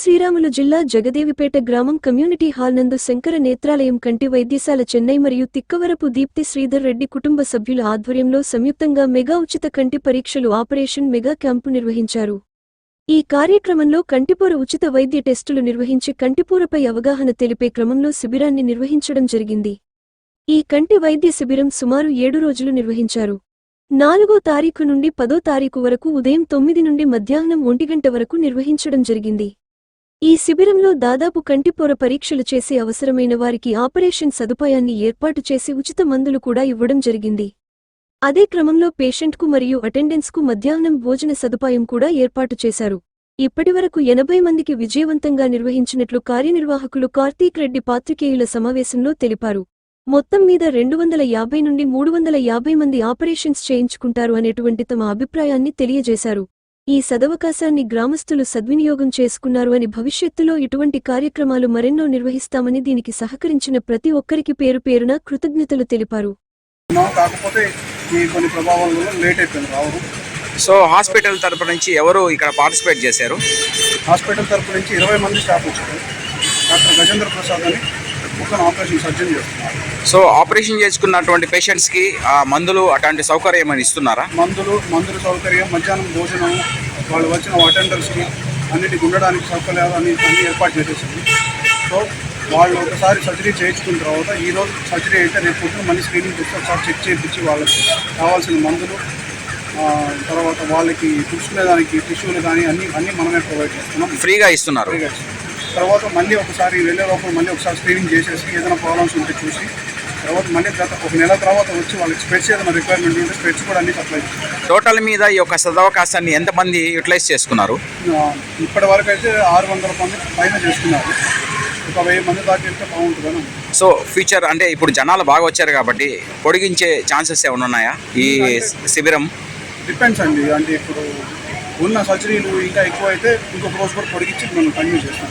శ్రీరాములు జిల్లా జగదేవిపేట గ్రామం community hall నందు శంకర నేత్రాలయం కంటి వైద్యశాల చెన్నై మరియు తిక్కవరపు దీప్తి శ్రీధర్ రెడ్డి కుటుంబ సభ్యుల ఆధ్వర్యంలో సంయుక్తంగా మెగా ఉచిత కంటి పరీక్షలు ఆపరేషన్ మెగా క్యాంపు నిర్వహించారు. ఈ కార్యక్రమంలో కంటిపూర ఉచిత వైద్య టెస్టులు నిర్వహించి కంటిపూరపై అవగాహన తెలిపే క్రమంలో శిబిరాన్ని నిర్వహించడం జరిగింది. ఈ కంటి వైద్య శిబిరం సుమారు ఏడు రోజులు నిర్వహించారు. నాలుగో తారీఖు నుండి పదో తారీఖు వరకు ఉదయం తొమ్మిది నుండి మధ్యాహ్నం ఒంటిగంట వరకు నిర్వహించడం జరిగింది. ఈ శిబిరంలో దాదాపు కంటిపొర పరీక్షలు చేసి అవసరమైన వారికి ఆపరేషన్ సదుపాయాన్ని ఏర్పాటు చేసి ఉచిత మందులు కూడా ఇవ్వడం జరిగింది. అదే క్రమంలో పేషెంట్కు మరియు అటెండెన్స్కు మధ్యాహ్నం భోజన సదుపాయం కూడా ఏర్పాటు చేశారు. ఇప్పటివరకు ఎనభై మందికి విజయవంతంగా నిర్వహించినట్లు కార్యనిర్వాహకులు కార్తీక్ రెడ్డి పాత్రికేయుల సమావేశంలో తెలిపారు. మొత్తం మీద రెండు వందల యాభై నుండి మూడు వందల యాభై మంది ఆపరేషన్స్ చేయించుకుంటారు అనేటువంటి తమ అభిప్రాయాన్ని తెలియజేశారు. ఈ సదవకాశాన్ని గ్రామస్తులు సద్వినియోగం చేసుకున్నారు అని భవిష్యత్తులో ఇటువంటి కార్యక్రమాలు మరెన్నో నిర్వహిస్తామని దీనికి సహకరించిన ప్రతి ఒక్కరికి పేరు పేరున కృతజ్ఞతలు తెలిపారు. సో హాస్పిటల్ తరపు నుంచి ఎవరు ఇక్కడ పార్టిసిపేట్ చేశారు? హాస్పిటల్ తరపు నుంచి ఇరవై మంది స్టాఫ్ వచ్చారు. డాక్టర్ గజేంద్ర ప్రసాద్ అని ఒక ఆపరేషన్ సర్జన్ చేస్తున్నారు. సో ఆపరేషన్ చేసుకున్నటువంటి పేషెంట్స్కి ఆ మందులు అట్లాంటి సౌకర్యం ఏమైనా ఇస్తున్నారా? మందులు మందుల సౌకర్యం మధ్యాహ్నం భోజనం వాళ్ళు వచ్చిన అటెండర్స్కి అన్నిటికి ఉండడానికి సౌకర్యాలు అన్ని అన్ని ఏర్పాటు చేసేసింది. సో వాళ్ళు ఒకసారి సర్జరీ చేయించుకున్న తర్వాత ఈ రోజు సర్జరీ అయితే రేపు పొద్దున మళ్ళీ స్క్రీనింగ్ చేసి ఒకసారి చెక్ చేయించి వాళ్ళకి కావాల్సిన మందులు తర్వాత వాళ్ళకి చూసుకునేదానికి టిష్యూలు కానీ అన్ని అన్నీ మనమే ప్రొవైడ్ చేస్తున్నాం. ఫ్రీగా ఇస్తున్నారు. ఫ్రీగా ఇస్తున్నాం. తర్వాత మళ్ళీ ఒకసారి వెళ్ళే లోపల మళ్ళీ ఒకసారి స్క్రీనింగ్ చేసేసి ఏదైనా ప్రాబ్లమ్స్ ఉంటే చూసి తర్వాత మళ్ళీ గత ఒక నెల తర్వాత వచ్చి వాళ్ళకి స్పెట్స్ ఏదైనా రిక్వైర్మెంట్ ఉంటే స్పెట్స్ కూడా అన్ని సప్లై టోటల్ మీద ఈ యొక్క సదవకాశాన్ని ఎంతమంది యూటిలైజ్ చేసుకున్నారు? ఇప్పటి వరకు అయితే ఆరు వందల మంది పైన చేస్తున్నారు ఒక వెయ్యి మంది దాకా వెళ్తే బాగుంటుందని సో ఫ్యూచర్ అంటే ఇప్పుడు జనాలు బాగా వచ్చారు కాబట్టి పొడిగించే ఛాన్సెస్ ఏమైనా ఉన్నాయా? ఈ శిబిరం? డిపెండ్స్ అండి. అంటే ఇప్పుడు ఉన్న సర్జరీలు ఇంకా ఎక్కువ అయితే ఇంకొక రోజు కూడా పొడిగించి మనం కంటిన్యూ చేస్తాం